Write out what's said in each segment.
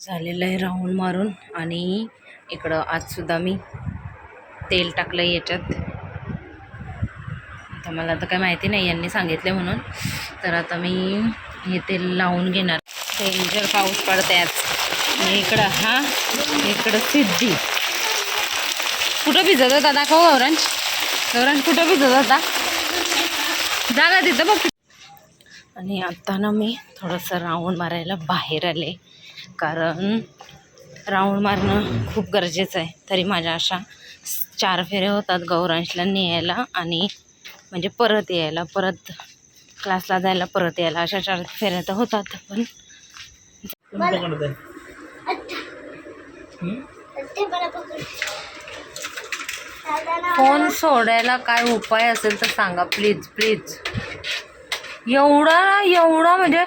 झालेलं आहे राऊंड मारून आणि इकडं आजसुद्धा मी तेल टाकलं आहे याच्यात. आता मला आता काय माहिती नाही यांनी सांगितलं म्हणून. तर आता मी हे तेल लावून घेणार. तेल जर पाऊस पडते आज. आणि इकडं हा इकडं सिद्धी. कुठं भिजत होता? दाखव गौरांश. गौरांश कुठं भिजत होता? जागा तिथं बघ. आणि आता ना मी थोडंसं राऊंड मारायला बाहेर आले. कारण राऊंड मारणं खूप गरजेचं आहे. तरी माझ्या अशा चार फेऱ्या होतात गौरांशला न्यायला आणि म्हणजे परत यायला परत क्लासला जायला परत यायला. अशा चार फेऱ्या तर होतात पण फोन सोडायला काय उपाय असेल तर सांगा प्लीज प्लीज एवढा ना एवढा म्हणजे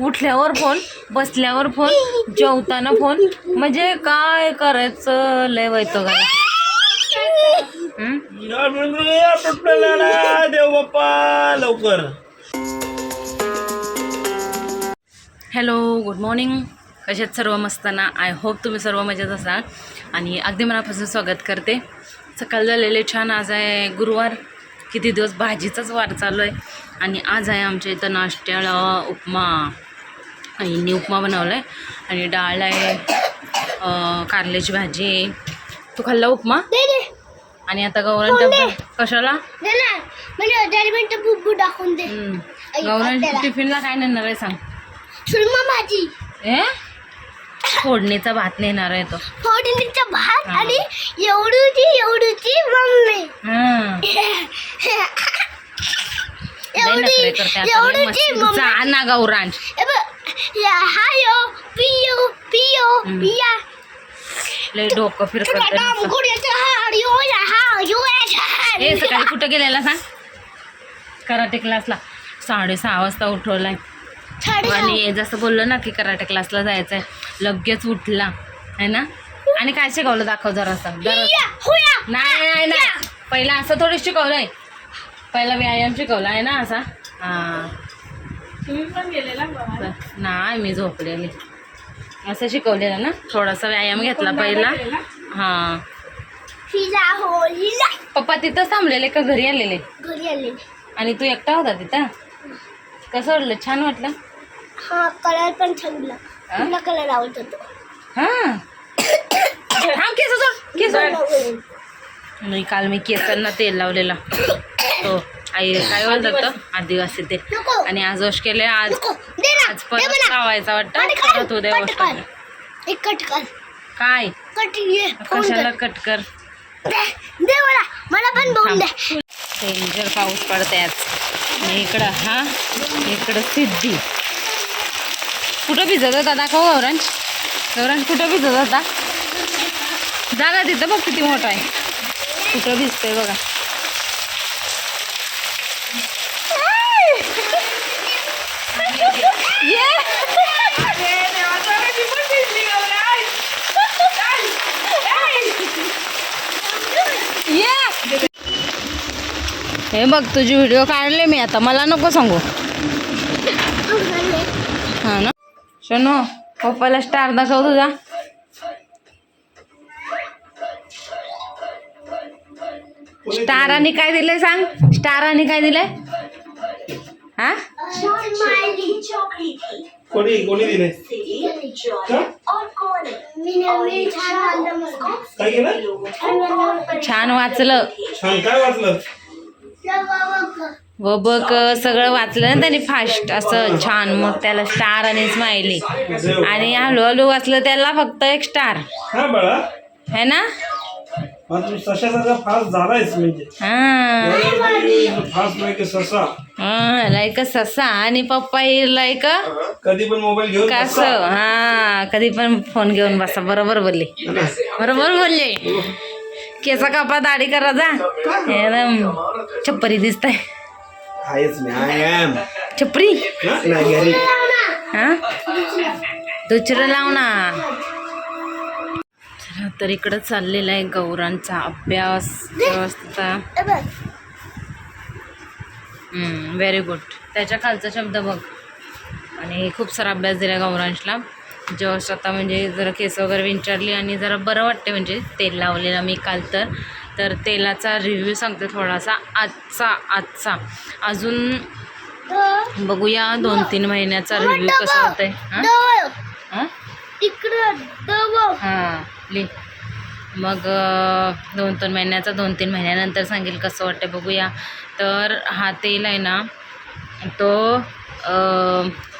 उठल्यावर फोन बसल्यावर फोन जेवताना फोन. म्हणजे काय करायचं? लय वैतो का देव बाप्पा लवकर हॅलो गुड मॉर्निंग कशात सर्व मस्ताना? आय होप तुम्ही सर्व मजेत असाल. आणि अगदी मनापासून स्वागत करते. सकाळ झालेले छान. आज आहे गुरुवार. किती दिवस भाजीचाच वार चालू आहे. आणि आज आहे आमच्या इथं नाश्त्याला उपमा. आईंनी उपमा बनवला आहे आणि डाळ आहे कारल्याची भाजी. आहे तू खाल्ला उपमा? आणि आता गौरांच्या कशाला? म्हणजे त्याला. टिफिनला काय नेणार आहे सांग. भाजी. ए फोडणीचा भात नेणार आहे तो. फोडणीचा भात. आणि एवढूची एवढूची मम्मी. करते ना गौरांश हायो पियो पियो. पिया लय डोकं या हा सकाळी कुठं गेलेला सांग? कराटे क्लासला. साडेसहा वाजता उठवलाय. आणि जसं बोललो ना की कराटे क्लासला जायचंय. लगेच उठला. है ना? आणि काय शिकवलं दाखव जरासा. जरा हुया. नाही नाही नाही. पहिला असं थोडी शिकवलंय. पहिला व्यायाम शिकवला आहे ना असा? हा. नाही मी झोपलेली. असं शिकवलेलं ना? थोडासा व्यायाम घेतला पहिला. हा. फिजा होलीला पप्पा तिथंच थांबलेले का घरी आलेले? घरी आले आणि तू एकटा होता तिथं? कसं वाटलं? छान वाटलं? हा कलर पण हा? तुला कलर आवडतो तो हा? केस सोड केस सोड. नाही काल मी केसांना तेल लावलेला. तो आई काय बोलतात तो? आदिवासी नको. आणि आज वॉश केले आज आज परत लावायचा वाटतं. परत उद्या वॉश कर. काय? कट ये फोन कशाला कट कर? मला. मला पण डेंजर पाऊस पडते आज. आणि इकडं हा? इकडं सिद्धी. कुठं भिजत होता? दाखव गौरांश गौरांश कुठं भिजत होता? जागा तिथं बघ किती मोठा आहे. कुठं भिजतंय बघा ये ये हे बघ तुझी व्हिडिओ काढले मी आता. मला नको सांगू. हा ना? शनो पप्पाला स्टार दाखव तुझा. स्टाराने काय दिलंय सांग? स्टाराने काय दिलंय? हा? कोणी कोणी दिले. छान वाचलं. छान काय वाचलं? व बघ सगळं वाचलं ना त्याने फास्ट असं छान मग त्याला स्टार आणि स्माइली आणि हळूहळू वाचलं त्याला फक्त एक स्टार हा बाळा. है ना? फास्ट म्हणजे. हा. फास्ट लाईक ससा? हा लाईक ससा? आणि पप्पा लाईक कधी पण मोबाईल घेऊन कस. हा कधी पण फोन घेऊन बसा. बरोबर बोलले? बरोबर बोलले. केसा कापा दाढी करा जा. एकदम छप्परी आय एम छपरी हा? दुसरं लाव ना. तर इकडं चाललेला आहे गौरांचा अभ्यास बघ, व्हेरी गुड त्याच्या खालचा शब्द बघ. आणि खूप सारा अभ्यास दिला गौरांशला. जस्ट आता म्हणजे जरा केस वगैरे विंचारली आणि जरा बरं वाटते म्हणजे तेल लावलेलं मी काल तर. तर तेलाचा रिव्ह्यू सांगते थोडासा. आजचा आजचा. अजून बघूया दोन तीन महिन्याचा रिव्ह्यू कसा होतंय. हां. हां. हां मग दोन तीन महिन्याचा दोन तीन महिन्यानंतर सांगेल कसं वाटतं बघूया. तर हा तेल आहे ना तो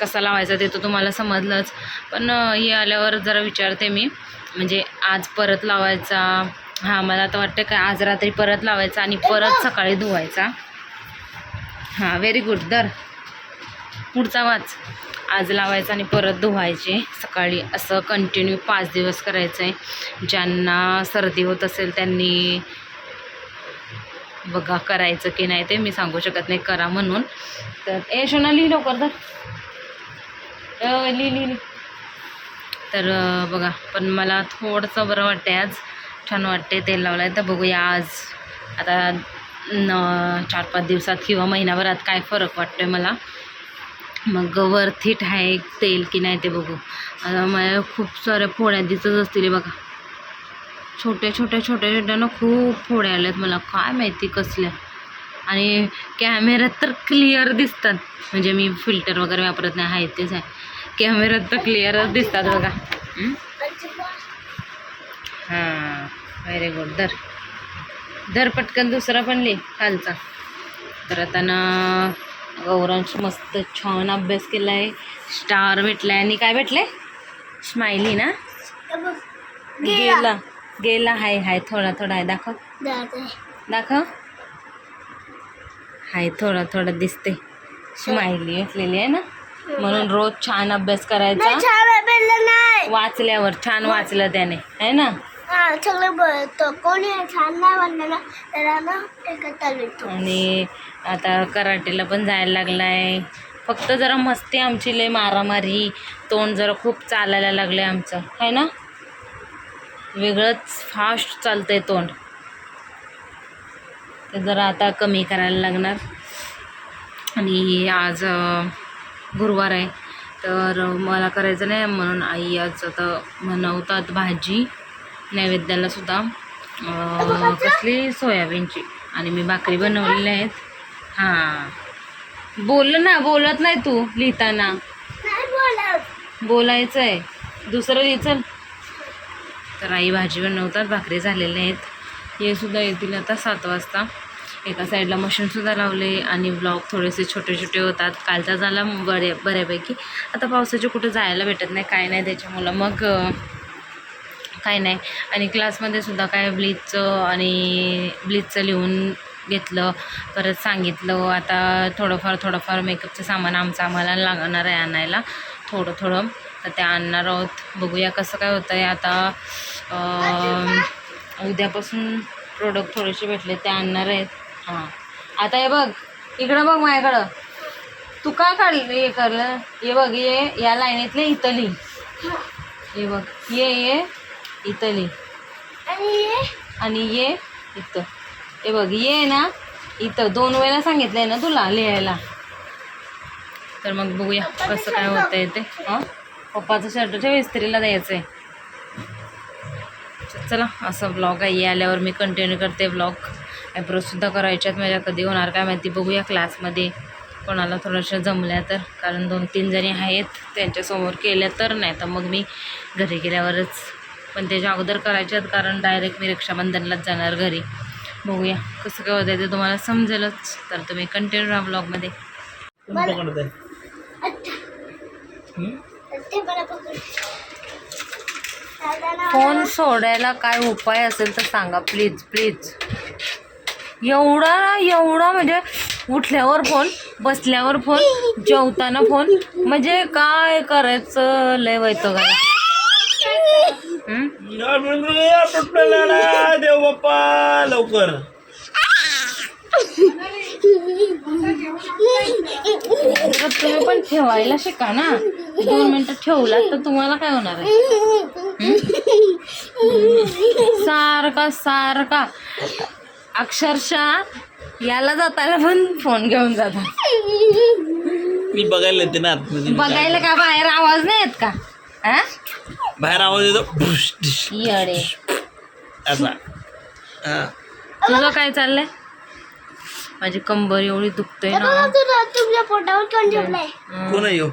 कसा लावायचा ते तर तुम्हाला समजलंच. पण हे आल्यावर जरा विचारते मी. म्हणजे आज परत लावायचा. हां मला आता वाटतं काय आज रात्री परत लावायचा आणि परत सकाळी धुवायचा. हां व्हेरी गुड दर पुढचा वाच. आज लावायचा आणि परत धुवायचे. सकाळी असं कंटिन्यू पाच दिवस करायचं आहे ज्यांना सर्दी होत असेल त्यांनी बघा करायचं की नाही ते मी सांगू शकत नाही करा म्हणून. तर ए शोना लिहि लवकर तर लिही तर बघा पण मला थोडंसं बरं वाटते आज. छान वाटते तेल लावलं आहे तर बघूया आज. आता न चार पाच दिवसात किंवा महिनाभरात काय फरक वाटतोय मला. मग गवर थीट आहे तेल की नाही ते बघू. मला खूप साऱ्या फोड्या दिसत असतील बघा. छोट्या छोट्या छोट्या छोट्या ना खूप फोड्या आल्यात मला. काय माहिती कसल्या. आणि कॅमेऱ्यात तर क्लिअर दिसतात. म्हणजे मी फिल्टर वगैरे वापरत नाही आहे तेच आहे. कॅमेऱ्यात तर क्लिअरच दिसतात बघा. हं? व्हेरी गुड दर दर पटकन दुसरा पण लिह खालचा. तर आता ना गौरांश मस्त छान अभ्यास केला आहे स्टार भेटलाय. आणि काय भेटले स्माइली ना. गेला. गेला हाय हाय थोडा थोडा आहे दाखव. दाखव. हाय थोडा थोडा दिसते. स्माइली असलेली आहे ना? म्हणून रोज छान अभ्यास करायचा. वाचल्यावर छान वाचलं त्याने आहे ना? हा कोणी छान नाही आणि आता कराटेला पण जायला लागलाय. फक्त जरा मस्ती आमची लय मारामारी तोंड जरा खूप चालायला लागलं आहे आमचं आहे ना? वेगळंच फास्ट चालतंय तोंड. ते जरा आता कमी करायला लागणार. आणि आज गुरुवार आहे. तर मला करायचं नाही म्हणून आई आज आता बनवतात भाजी नैवेद्याला सुद्धा. कसली सोयाबीनची. आणि मी भाकरी बनवलेल्या आहेत. हां. बोल ना बोलत नाही तू लिहिताना. बोलायचं आहे दुसरं लिहिचल तर आई भाजी बनवतात भाकरी झालेल्या आहेत. हे सुद्धा येतील आता सात वाजता. एका साईडला मशीनसुद्धा लावले आणि ब्लॉग थोडेसे छोटे छोटे होतात. कालचा झाला बरे बऱ्यापैकी. आता पावसाचे कुठं जायला भेटत नाही काय नाही त्याच्यामुळं. मग काय नाही. आणि क्लासमध्ये सुद्धा काय ब्लीचचं आणि ब्लीचचं लिहून घेतलं परत सांगितलं. आता थोडंफार थोडंफार मेकअपचं सामान आमचं आम्हाला लागणार आहे आणायला. थोडं थोडं. तर ते आणणार आहोत. बघूया कसं काय होतं आहे आता उद्यापासून प्रोडक्ट थोडेसे भेटले ते आणणार आहेत. हां. आता हे बघ इकडं बघ माझ्याकडं. तू काय काढलं हे करलं? हे बघ ये या लाईनीतले इथली. हे बघ ये ये इथली. आणि आणि ये इथं. हे बघ ये ना इथं. दोन वेळेला सांगितलंय ना तुला लिहायला. तर मग बघूया कसं काय होतंय ते. हां? पप्पाचं शर्ट ठेव इस्त्रीला द्यायचं आहे चला असं ब्लॉग आहे. ये आल्यावर मी कंटिन्यू करते ब्लॉग आयब्रोजसुद्धा करायच्यात माझ्या. कधी होणार काय माहिती बघूया क्लासमध्ये कोणाला थोड्याशा जमल्या तर. कारण दोन तीन जणी आहेत. त्यांच्यासमोर केल्या तर नाही तर मग मी घरी गेल्यावरच. पण त्याच्या अगोदर करायच्यात कारण डायरेक्ट मी रक्षाबंधनलाच जाणार घरी. बघूया कसं काय होतं ते तुम्हाला समजेलच. तर तुम्ही कंटिन्यू राहा ब्लॉगमध्ये पकडत आहे अच्छा हं? ते मला पकड दादाला फोन सोडायला काय उपाय असेल तर सांगा प्लीज प्लीज एवढा एवढा म्हणजे उठल्यावर फोन बसल्यावर फोन जेवताना फोन म्हणजे काय करायचं? लय वैतो का देव बाप्पा लवकर. तुम्ही पण ठेवायला शिका ना. दोन मिनिटं ठेवला तर तुम्हाला काय होणार आहे? सारखा सारखा. अक्षरशः याला जाताना पण फोन घेऊन जातात. मी बघायला येते ना बघायला का बाहेर आवाज नाही येत का? हा? बाहेर आवाज येतो. असा. तुझं काय चाललंय? माझी कंबर एवढी दुखते हे ना. बघा तुझं तुमच्या पोटावर कोण आहे ह्यो?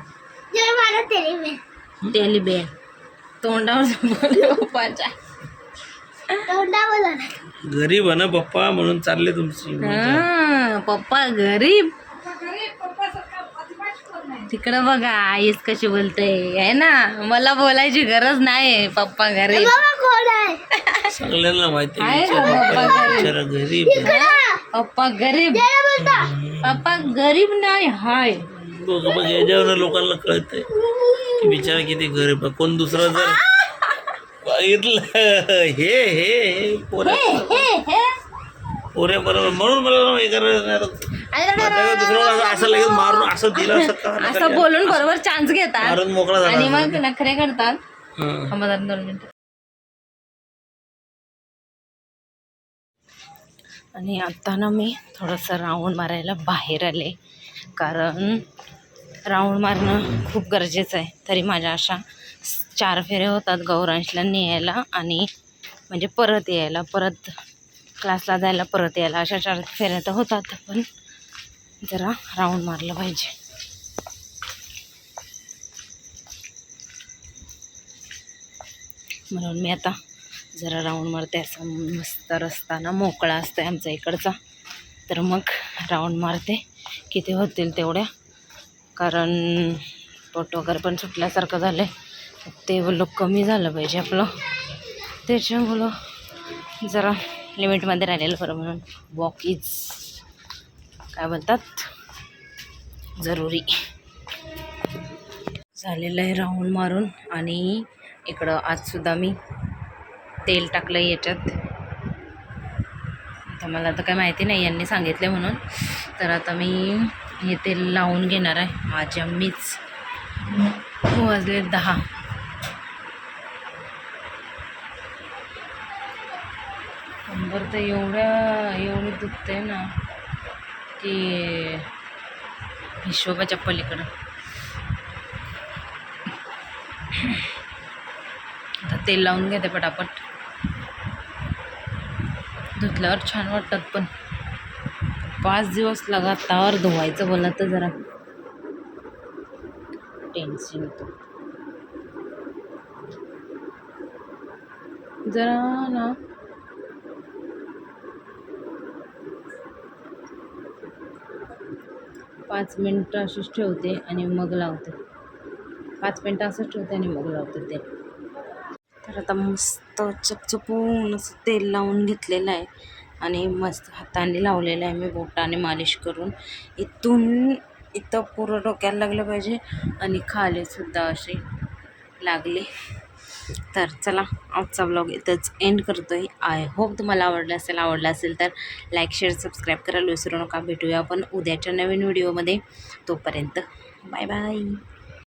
जय मला तरी तेली बेन तोंडावर झोपवलं पप्पाच्या. गरीब आहे ना पप्पा म्हणून चालले तुमची हा, पप्पा गरीब. तिकडं बघा आईस कशी बोलते आहे ना? मला बोलायची गरज नाही पप्पा हे गरीब. बघा कोण आहे. सगळ्यांना माहिती आहे आहे. बिचारा गरीब. आहे. पप्पा गरीब. पप्पा गरीब नाही हाय. बघ बघ याच्यावर लोकांना कळतंय की बिचारा किती गरीब आहे. कोण दुसरा जर बघितलं हे हे हे पोरे. पोरे बरोबर म्हणून मला दुसरं असं लगेच मारून असं दिलं असं बोलून बरोबर चान्स घेतात. मारून मोकळा झाला आणि मग नखरे करतात. हं. थांबा दोन मिनिटं. आणि आत्ता ना मी थोडंसं राऊंड मारायला बाहेर आले. कारण राऊंड मारणं खूप गरजेचं आहे. तरी माझ्या अशा चार फेऱ्या होतात गौरांशला न्यायला आणि म्हणजे परत यायला परत क्लासला जायला परत यायला. अशा चार फेऱ्या तर होतात पण जरा राऊंड मारलं पाहिजे. म्हणून मी आता जरा राऊंड मारते असा मस्त रस्ता ना मोकळा असतो आमचा इकडचा. तर मग राऊंड मारते किती होतील तेवढ्या. कारण पोट वगैरे पण सुटल्यासारखं झालं आहे ते बोललो कमी झालं पाहिजे आपलं. त्याच्यामुळं जरा लिमिटमध्ये राहिलेलं बरं म्हणून. वॉक इज काय बोलतात? जरुरी. झालेलं आहे राऊंड मारून आणि इकडं आजसुद्धा मी तेल टाकलं आहे याच्यात. आता मला आता काय माहिती नाही यांनी सांगितले म्हणून. तर आता मी हे तेल लावून घेणार आहे. माझ्या मीच. हो, वाजले दहा. कंबर तर एवढ्या एवढी दुखते ना की हिशोबाच्या पलीकडं. आता तेल लावून घेते पटापट. धुतल्यावर छान वाटतात पण. पाच दिवस लगातार धुवायचं बोला तर जरा. टेन्शन येतं. जरा ना. पाच मिनटं अशीच ठेवते आणि मग लावते. पाच मिनटं असंच ठेवते आणि मग लावते ते. तर आता मस्त चपचपून असं तेल लावून घेतलेलं आहे. आणि मस्त हाताने लावलेलं आहे मी बोटाने मालिश करून. इथून इथं पुरं डोक्याला लागलं पाहिजे आणि खालीसुद्धा असे लागले. तर चला आजचा ब्लॉग इथंच एंड करतो आहे आय होप तुम्हाला आवडलं असेल आवडलं असेल तर लाईक शेअर सबस्क्राईब करायला विसरू नका. भेटूया आपण उद्याच्या नवीन व्हिडिओमध्ये तोपर्यंत बाय बाय